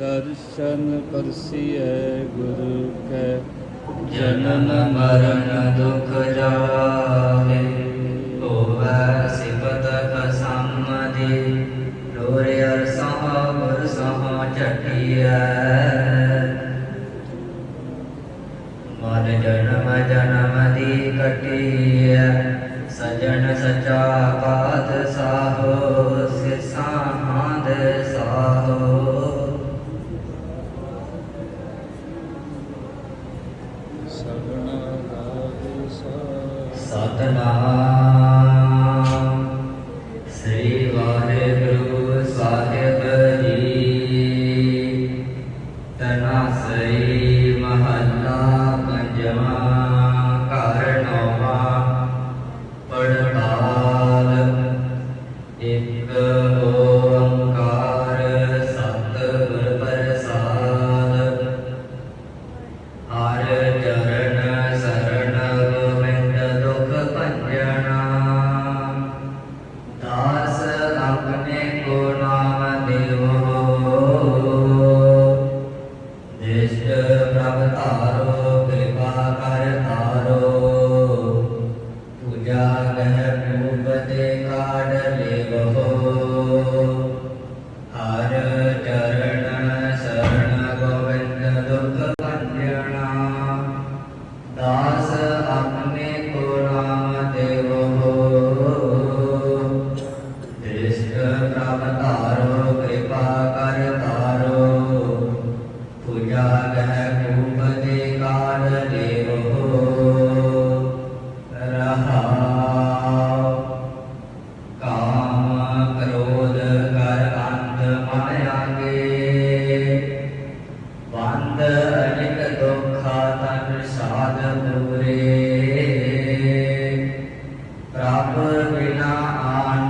ਦਰਸ਼ਨ ਪਰਸੀਐ ਗੁਰੂ ਕੈ, ਜਨਮ ਮਰਨ ਦੁਖ ਜਾਹੇ ਹੋਵੈ ਸਿਫਤ ਕਸਮਦੀ ਲੋਰੇ ਅਰ ਸਹਾ ਵਰ ਸਹਾ ਚਟਿਐ ਮਨ ਜਨਮ ਜਨਮ ਦੀ ਕਟਿਐ, ਸਜਣ ਸਚਾ ਪਾਤ ਸਾਹੋ Satnam. phật vi la an